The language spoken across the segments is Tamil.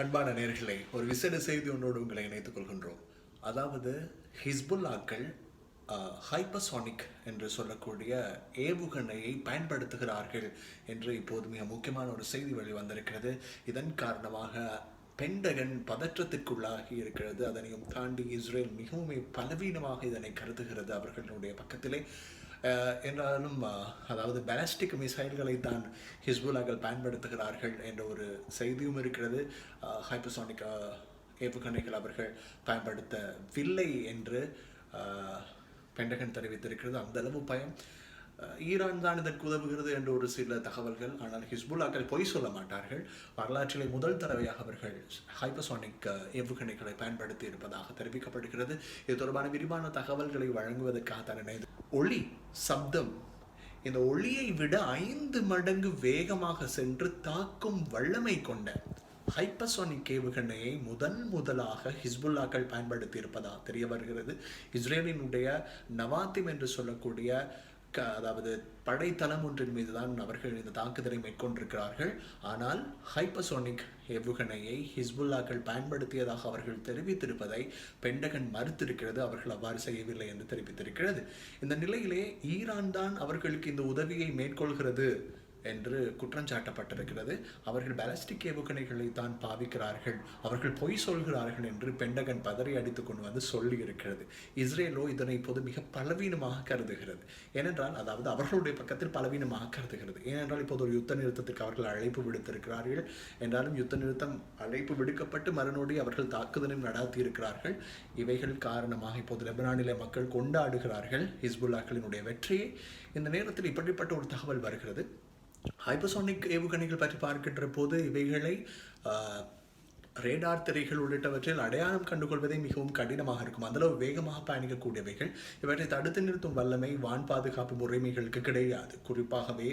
அன்பான நேர்களை ஒரு விசேட செய்தி ஒன்றோடு உங்களை இணைத்துக் கொள்கின்றோம். அதாவது ஹிஸ்புல்லாக்கள் ஹைப்பர்சானிக் என்று சொல்லக்கூடிய ஏவுகணையை பயன்படுத்துகிறார்கள் என்று இப்போது மிக முக்கியமான ஒரு செய்தி வெளிவந்திருக்கிறது இதன் காரணமாக பெண்டகன் பதற்றத்திற்குள்ளாகி இருக்கிறது. அதனையும் தாண்டி இஸ்ரேல் மிகவும் பலவீனமாக இதனை கருதுகிறது அவர்களுடைய பக்கத்திலே. என்றாலும் அதாவது பேலஸ்டிக் மிசைல்களை தான் ஹிஸ்புல்லாக்கள் பயன்படுத்துகிறார்கள் என்ற ஒரு செய்தியும் இருக்கிறது. ஹைப்பர்சானிக் ஏவுகணைகள் அவர்கள் பயன்படுத்தவில்லை என்று பெண்டகன் தெரிவித்திருக்கிறது. அந்த அளவு பயம். ஈரான் தான் இதற்கு உதவுகிறது என்ற ஒரு சில தகவல்கள். ஆனால் ஹிஸ்புல்லாக்கள் பொய் சொல்ல மாட்டார்கள். வரலாற்றிலே முதல் தடவையாக அவர்கள் ஹைப்பர்சானிக் ஏவுகணைகளை பயன்படுத்தி இருப்பதாக தெரிவிக்கப்படுகிறது. இது தொடர்பான விரிவான தகவல்களை வழங்குவதற்காக தான் இணைந்து ஒளி சப்தம். இந்த ஒளியை விட ஐந்து மடங்கு வேகமாக சென்று தாக்கும் வல்லமை கொண்ட ஹைப்பசோனிக் ஏவுகணையை முதன் முதலாக ஹிஸ்புல்லாக்கள் பயன்படுத்தி இருப்பதாக தெரிய வருகிறது. இஸ்ரேலினுடைய நவாத்திம் என்று சொல்லக்கூடிய க அதாவது படைத்தளம் ஒன்றின் மீது தான் அவர்கள் இந்த தாக்குதலை மேற்கொண்டிருக்கிறார்கள். ஆனால் ஹைப்பர்சோனிக் ஏவுகணையை ஹிஸ்புல்லாக்கள் பயன்படுத்தியதாக அவர்கள் தெரிவித்திருப்பதை பெண்டகன் மறுத்திருக்கிறது. அவர்கள் அவ்வாறு செய்யவில்லை என்று தெரிவித்திருக்கிறது. இந்த நிலையிலே ஈரான் தான் அவர்களுக்கு இந்த உதவியை மேற்கொள்கிறது. என்று குற்றம் சாட்டப்பட்டிருக்கிறது. அவர்கள் பாலஸ்டிக் ஏவுகணைகளை தான் பாவிக்கிறார்கள். அவர்கள் பொய் சொல்கிறார்கள் என்று பெண்டகன் பதறி அடித்துக் கொண்டு வந்து சொல்லி இருக்கிறது இஸ்ரேலோ இதனை இப்போது மிக பலவீனமாக கருதுகிறது. ஏனென்றால் அதாவது அவர்களுடைய பக்கத்தில் பலவீனமாக கருதுகிறது. ஏனென்றால் இப்போது ஒரு யுத்த நிறுத்தத்திற்கு அவர்கள் அழைப்பு விடுத்திருக்கிறார்கள். என்றாலும் யுத்த நிறுத்தம் அழைப்பு விடுக்கப்பட்டு மறுநோடி அவர்கள் தாக்குதலும் நடாத்தி இருக்கிறார்கள் இவைகள் காரணமாக இப்போது லெபனானில மக்கள் கொண்டாடுகிறார்கள். ஹிஸ்புல்லாக்களினுடைய வெற்றியை. இந்த நேரத்தில் இப்படிப்பட்ட ஒரு தகவல் வருகிறது. ஹைப்பர்சோனிக் ஏவுகணைகள் பற்றி பார்க்கின்ற போது இவைகளை ரேடார் திரைகள் உள்ளிட்டவற்றில் அடையாளம் கண்டுகொள்வதே மிகவும் கடினமாக இருக்கும். அந்தளவு வேகமாக பயணிக்கக்கூடியவைகள். இவற்றை தடுத்து நிறுத்தும் வல்லமை வான் பாதுகாப்பு முறைமைகளுக்கு கிடையாது. குறிப்பாகவே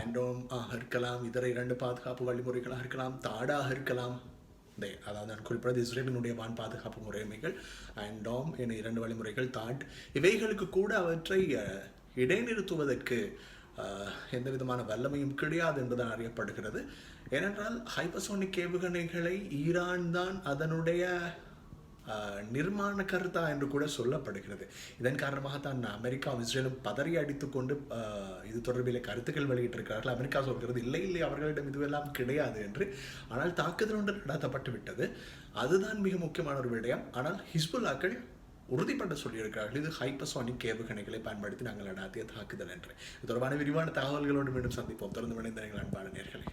ஐண்டோம் இருக்கலாம் இதர இரண்டு பாதுகாப்பு வழிமுறைகளாக இருக்கலாம் தாடாக இருக்கலாம். தே அதாவது நான் குறிப்பிட்டது இஸ்ரேலினுடைய வான் பாதுகாப்பு முறைமைகள் ஐண்டோம் என இரண்டு வழிமுறைகள் தாட் இவைகளுக்கு கூட அவற்றை இடைநிறுத்துவதற்கு எந்த விதமான வல்லமையும் கிடையாது என்பதுதான் அறியப்படுகிறது. ஏனென்றால் ஹைப்பர்சோனிக் ஏவுகணைகளை ஈரான் தான் அதனுடைய நிர்மாண கருத்தா என்று கூட சொல்லப்படுகிறது. இதன் காரணமாக தான் அமெரிக்கா இஸ்ரேலும் பதறி அடித்துக்கொண்டு ஆஹ், இது தொடர்பில் கருத்துக்கள் வெளியிட்டிருக்கிறார்கள். அமெரிக்கா சொல்கிறது இல்லை இல்லை அவர்களிடம் இதுவெல்லாம் கிடையாது என்று. ஆனால் தாக்குதல் ஒன்று நடத்தப்பட்டு விட்டது அதுதான் மிக முக்கியமான ஒரு விடயம். ஆனால் ஹிஸ்புல்லாக்கள் உறுதிப்பட சொல்லியிருக்கிறார்கள். இது ஹைப்பர்சானிக் ஏவுகணைகளை பயன்படுத்தி நாங்கள் நடாத்திய தாக்குதல் என்று. இது தொடர்பான விரிவான தகவல்களோடு மீண்டும் சந்திப்போம். தொடர்ந்து விளைந்த எங்கள் அன்பான நேர்களை.